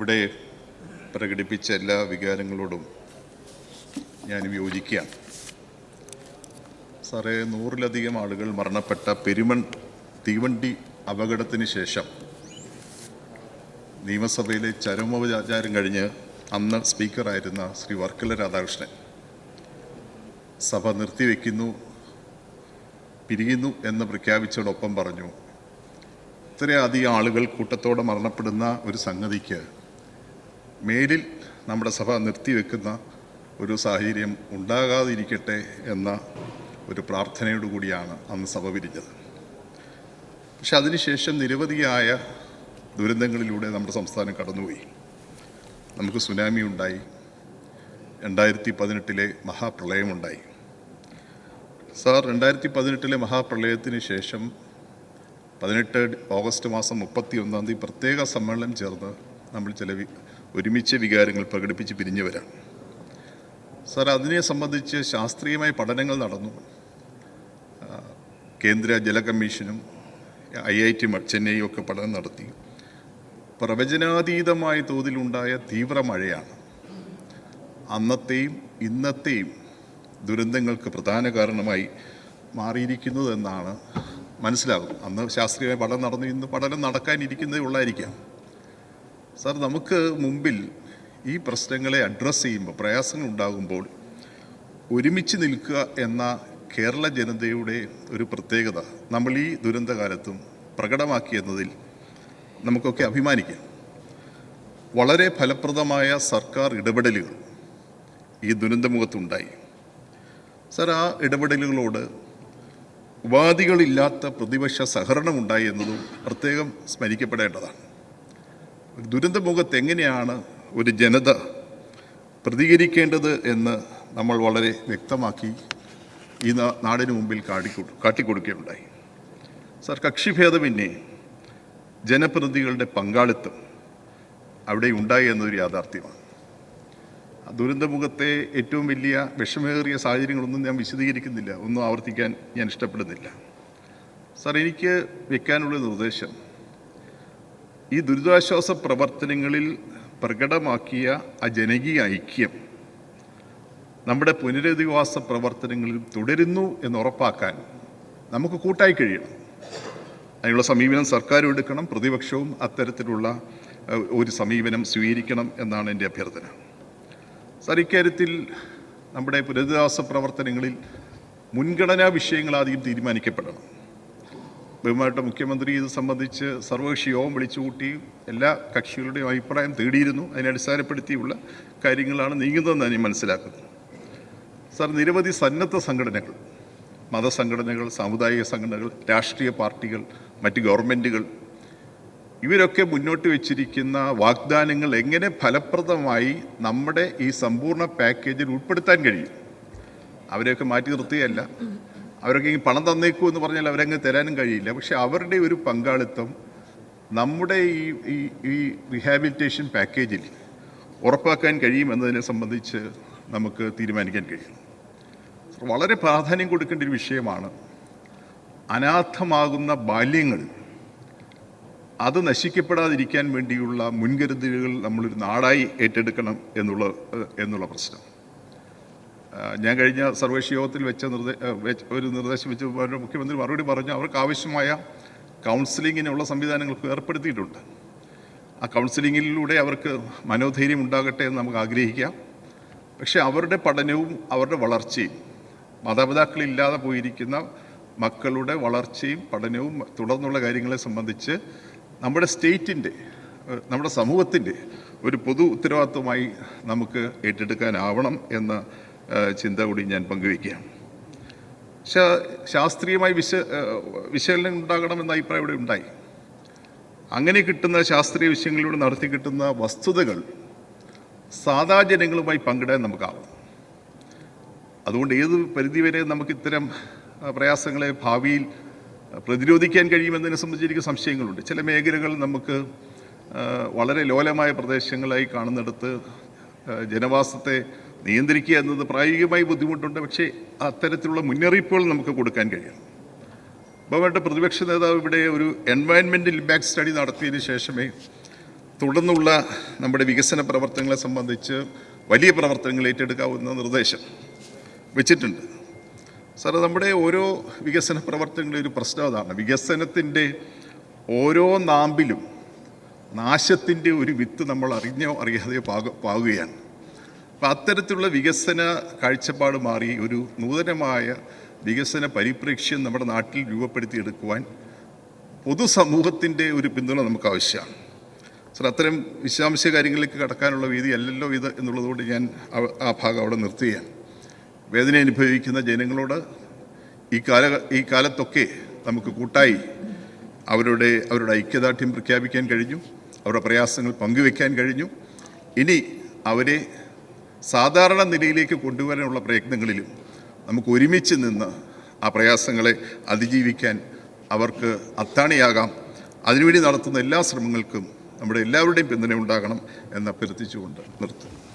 ഇവിടെ പ്രകടിപ്പിച്ച എല്ലാ വികാരങ്ങളോടും ഞാൻ യോജിക്കുകയാണ് സാറേ നൂറിലധികം ആളുകൾ മരണപ്പെട്ട പെരുമൺ തീവണ്ടി അപകടത്തിന് ശേഷം നിയമസഭയിലെ ചരമോപചാരം കഴിഞ്ഞ് അന്ന് സ്പീക്കറായിരുന്ന ശ്രീ വർക്കല രാധാകൃഷ്ണൻ സഭ നിർത്തിവെക്കുന്നു പിരിയുന്നു എന്ന് പ്രഖ്യാപിച്ചതോടൊപ്പം പറഞ്ഞു ഇത്രയധികം ആളുകൾ കൂട്ടത്തോടെ മരണപ്പെടുന്ന ഒരു സംഗതിക്ക് മേലിൽ നമ്മുടെ സഭ നിർത്തിവെക്കുന്ന ഒരു സാഹചര്യം ഉണ്ടാകാതിരിക്കട്ടെ എന്ന ഒരു പ്രാർത്ഥനയോടുകൂടിയാണ് അന്ന് സഭ പിരിഞ്ഞത് പക്ഷെ അതിനുശേഷം നിരവധിയായ ദുരന്തങ്ങളിലൂടെ നമ്മുടെ സംസ്ഥാനം കടന്നുപോയി. നമുക്ക് സുനാമി ഉണ്ടായി. രണ്ടായിരത്തി പതിനെട്ടിലെ മഹാപ്രളയമുണ്ടായി. സാർ രണ്ടായിരത്തി പതിനെട്ടിലെ മഹാപ്രളയത്തിന് ശേഷം പതിനെട്ട് ഓഗസ്റ്റ് മാസം മുപ്പത്തി ഒന്നാം തീയതി പ്രത്യേക സമ്മേളനം ചേർന്ന് നമ്മൾ ചില ഒരുമിച്ച് വികാരങ്ങൾ പ്രകടിപ്പിച്ച് പിരിഞ്ഞവരാണ്. സാർ അതിനെ സംബന്ധിച്ച് ശാസ്ത്രീയമായ പഠനങ്ങൾ നടന്നു. കേന്ദ്ര ജല കമ്മീഷനും ഐ ഐ ടി ചെന്നൈയും ഒക്കെ പഠനം നടത്തി. പ്രവചനാതീതമായ തോതിലുണ്ടായ തീവ്ര മഴയാണ്. അന്നത്തെയും ഇന്നത്തെയും ദുരന്തങ്ങൾക്ക് പ്രധാന കാരണമായി മാറിയിരിക്കുന്നതെന്നാണ് മനസ്സിലാകും അന്ന് ശാസ്ത്രീയമായ പഠനം നടന്നു ഇന്ന് പഠനം നടക്കാനിരിക്കുന്നതേ ഉള്ളായിരിക്കാം. സാർ നമുക്ക് മുമ്പിൽ ഈ പ്രശ്നങ്ങളെ അഡ്രസ്സ് ചെയ്യുമ്പോൾ പ്രയാസങ്ങൾ ഉണ്ടാകുമ്പോൾ ഒരുമിച്ച് നിൽക്കുക എന്ന കേരള ജനതയുടെ ഒരു പ്രത്യേകത നമ്മൾ ഈ ദുരന്തകാലത്തും പ്രകടമാക്കിയെന്നതിൽ നമുക്കൊക്കെ അഭിമാനിക്കാം. വളരെ ഫലപ്രദമായ സർക്കാർ ഇടപെടലുകൾ ഈ ദുരന്തമുഖത്തുണ്ടായി. സർ ആ ഇടപെടലുകളോട് ഉപാധികളില്ലാത്ത പ്രതിപക്ഷ സഹകരണം ഉണ്ടായി എന്നതും പ്രത്യേകം സ്മരിക്കപ്പെടേണ്ടതാണ്. ദുരന്തമുഖത്ത് എങ്ങനെയാണ് ഒരു ജനത പ്രതികരിക്കേണ്ടത് എന്ന് നമ്മൾ വളരെ വ്യക്തമാക്കി ഈ നാടിന് മുമ്പിൽ കാട്ടിക്കൊടു കാട്ടിക്കൊടുക്കുകയുണ്ടായി. സർ കക്ഷിഭേദമിന്നെ ജനപ്രതിനിധികളുടെ പങ്കാളിത്തം അവിടെ ഉണ്ടായി എന്നൊരു യാഥാർത്ഥ്യമാണ് ദുരന്തമുഖത്തെ ഏറ്റവും വലിയ വിഷമേറിയ സാഹചര്യങ്ങളൊന്നും ഞാൻ വിശദീകരിക്കുന്നില്ല. ഒന്നും ആവർത്തിക്കാൻ ഞാൻ ഇഷ്ടപ്പെടുന്നില്ല. സാർ എനിക്ക് വെക്കാനുള്ള നിർദ്ദേശം ഈ ദുരിതാശ്വാസ പ്രവർത്തനങ്ങളിൽ പ്രകടമാക്കിയ ആ ജനകീയ ഐക്യം നമ്മുടെ പുനരധിവാസ പ്രവർത്തനങ്ങളിൽ തുടരുന്നു എന്ന് ഉറപ്പാക്കാൻ നമുക്ക് കൂട്ടായി കഴിയണം. അതിനുള്ള സമീപനം സർക്കാരും എടുക്കണം പ്രതിപക്ഷവും അത്തരത്തിലുള്ള ഒരു സമീപനം സ്വീകരിക്കണം എന്നാണ് എന്റെ അഭ്യർത്ഥന. സാർ ഇക്കാര്യത്തിൽ നമ്മുടെ പുനരധിവാസ പ്രവർത്തനങ്ങളിൽ മുൻഗണനാ വിഷയങ്ങൾ ആദ്യം തീരുമാനിക്കപ്പെടണം. ബഹുമാനപ്പെട്ട മുഖ്യമന്ത്രി ഇത് സംബന്ധിച്ച് സർവകക്ഷി യോഗം വിളിച്ചുകൂട്ടി എല്ലാ കക്ഷികളുടെയും അഭിപ്രായം തേടിയിരുന്നു. അതിനെ അടിസ്ഥാനപ്പെടുത്തിയുള്ള കാര്യങ്ങളാണ് നീങ്ങുന്നതെന്ന് ഞാൻ മനസ്സിലാക്കുന്നു. സാർ നിരവധി സന്നദ്ധ സംഘടനകൾ മതസംഘടനകൾ സാമുദായിക സംഘടനകൾ രാഷ്ട്രീയ പാർട്ടികൾ മറ്റ് ഗവൺമെന്റുകൾ ഇവരൊക്കെ മുന്നോട്ട് വെച്ചിരിക്കുന്ന വാഗ്ദാനങ്ങൾ എങ്ങനെ ഫലപ്രദമായി നമ്മുടെ ഈ സമ്പൂർണ പാക്കേജിൽ ഉൾപ്പെടുത്താൻ കഴിയും? അവരെയൊക്കെ മാറ്റി നിർത്തുകയല്ല. അവരൊക്കെ ഈ പണം തന്നേക്കൂ എന്ന് പറഞ്ഞാൽ അവരങ്ങ് തരാനും കഴിയില്ല. പക്ഷെ അവരുടെ ഒരു പങ്കാളിത്തം നമ്മുടെ ഈ ഈ ഈ റീഹാബിലിറ്റേഷൻ പാക്കേജിൽ ഉറപ്പാക്കാൻ കഴിയുമെന്നതിനെ സംബന്ധിച്ച് നമുക്ക് തീരുമാനിക്കാൻ കഴിയും. വളരെ പ്രാധാന്യം കൊടുക്കേണ്ട ഒരു വിഷയമാണ് അനാഥമാകുന്ന ബാല്യങ്ങൾ. അത് നശിക്കപ്പെടാതിരിക്കാൻ വേണ്ടിയുള്ള മുൻകരുതലുകൾ നമ്മളൊരു നാടായി ഏറ്റെടുക്കണം എന്നുള്ള എന്നുള്ള പ്രശ്നം. ഞാൻ കഴിഞ്ഞ സർവകക്ഷി യോഗത്തിൽ വെച്ച ഒരു നിർദ്ദേശം വെച്ച് മുഖ്യമന്ത്രി മറുപടി പറഞ്ഞു അവർക്ക് ആവശ്യമായ കൗൺസിലിങ്ങിനുള്ള സംവിധാനങ്ങൾക്ക് ഏർപ്പെടുത്തിയിട്ടുണ്ട്. ആ കൗൺസിലിങ്ങിലൂടെ അവർക്ക് മനോധൈര്യം ഉണ്ടാകട്ടെ എന്ന് നമുക്ക് ആഗ്രഹിക്കാം. പക്ഷേ അവരുടെ പഠനവും അവരുടെ വളർച്ചയും മാതാപിതാക്കളില്ലാതെ പോയിരിക്കുന്ന മക്കളുടെ വളർച്ചയും പഠനവും തുടർന്നുള്ള കാര്യങ്ങളെ സംബന്ധിച്ച് നമ്മുടെ സ്റ്റേറ്റിന്റെ നമ്മുടെ സമൂഹത്തിന്റെ ഒരു പൊതു ഉത്തരവാദിത്വമായി നമുക്ക് ഏറ്റെടുക്കാനാവണം എന്ന ചിന്ത കൂടി ഞാൻ പങ്കുവയ്ക്കുകയാണ്. ശാസ്ത്രീയമായി വിശ വിശകലനം ഉണ്ടാകണമെന്ന അഭിപ്രായം ഇവിടെ ഉണ്ടായി. അങ്ങനെ കിട്ടുന്ന ശാസ്ത്രീയ വിഷയങ്ങളിലൂടെ നടത്തി കിട്ടുന്ന വസ്തുതകൾ സാധാ ജനങ്ങളുമായി പങ്കിടാൻ നമുക്കാവും അതുകൊണ്ട് ഏത് പരിധിവരെ നമുക്ക് ഇത്തരം പ്രയാസങ്ങളെ ഭാവിയിൽ പ്രതിരോധിക്കാൻ കഴിയുമെന്നതിനെ സംബന്ധിച്ച് എനിക്ക് സംശയങ്ങളുണ്ട്. ചില മേഖലകൾ നമുക്ക് വളരെ ലോലമായ പ്രദേശങ്ങളായി കാണുന്നിടത്ത് ജനവാസത്തെ നിയന്ത്രിക്കുക എന്നത് പ്രായോഗികമായി ബുദ്ധിമുട്ടുണ്ട്. പക്ഷേ അത്തരത്തിലുള്ള മുന്നറിയിപ്പുകൾ നമുക്ക് കൊടുക്കാൻ കഴിയണം ബഹുമാനപ്പെട്ട പ്രതിപക്ഷ നേതാവ് ഇവിടെ ഒരു എൻവയൺമെന്റൽ ഇമ്പാക്ട് സ്റ്റഡി നടത്തിയതിന് ശേഷമേ തുടർന്നുള്ള നമ്മുടെ വികസന പ്രവർത്തനങ്ങളെ സംബന്ധിച്ച് വലിയ പ്രവർത്തനങ്ങൾ ഏറ്റെടുക്കാവുന്ന നിർദ്ദേശം വെച്ചിട്ടുണ്ട്. സാറ് നമ്മുടെ ഓരോ വികസന പ്രവർത്തനങ്ങളുടെ ഒരു പ്രശ്നം അതാണ്. വികസനത്തിന്റെ ഓരോ നാമ്പിലും നാശത്തിന്റെ ഒരു വിത്ത് നമ്മൾ അറിഞ്ഞോ അറിയാതെയോ പാക പാകുകയാണ്. അപ്പം അത്തരത്തിലുള്ള വികസന കാഴ്ചപ്പാട് മാറി ഒരു നൂതനമായ വികസന പരിപ്രേക്ഷ്യം നമ്മുടെ നാട്ടിൽ രൂപപ്പെടുത്തിയെടുക്കുവാൻ പൊതുസമൂഹത്തിന്റെ ഒരു പിന്തുണ നമുക്ക് ആവശ്യമാണ് സാർ അത്തരം വിശദാംശ കാര്യങ്ങളിലേക്ക് കടക്കാനുള്ള വേദി അല്ലല്ലോ ഇത് എന്നുള്ളതുകൊണ്ട് ഞാൻ ആ ഭാഗം അവിടെ നിർത്തുകയാണ്. വേദന അനുഭവിക്കുന്ന ജനങ്ങളോട് ഈ കാല ഈ കാലത്തൊക്കെ നമുക്ക് കൂട്ടായി അവരുടെ അവരുടെ ഐക്യദാർഢ്യം പ്രഖ്യാപിക്കാൻ കഴിഞ്ഞു. അവരുടെ പ്രയാസങ്ങൾ പങ്കുവെക്കാൻ കഴിഞ്ഞു. ഇനി അവരെ സാധാരണ നിലയിലേക്ക് കൊണ്ടുവരാനുള്ള പ്രയത്നങ്ങളിലും നമുക്ക് ഒരുമിച്ച് നിന്ന് ആ പ്രയാസങ്ങളെ അതിജീവിക്കാൻ അവർക്ക് അത്താണിയാകാം. അതിനുവേണ്ടി നടത്തുന്ന എല്ലാ ശ്രമങ്ങൾക്കും നമ്മുടെ എല്ലാവരുടെയും പിന്തുണ ഉണ്ടാകണം എന്ന് അഭ്യർത്ഥിച്ചുകൊണ്ട് നിർത്തും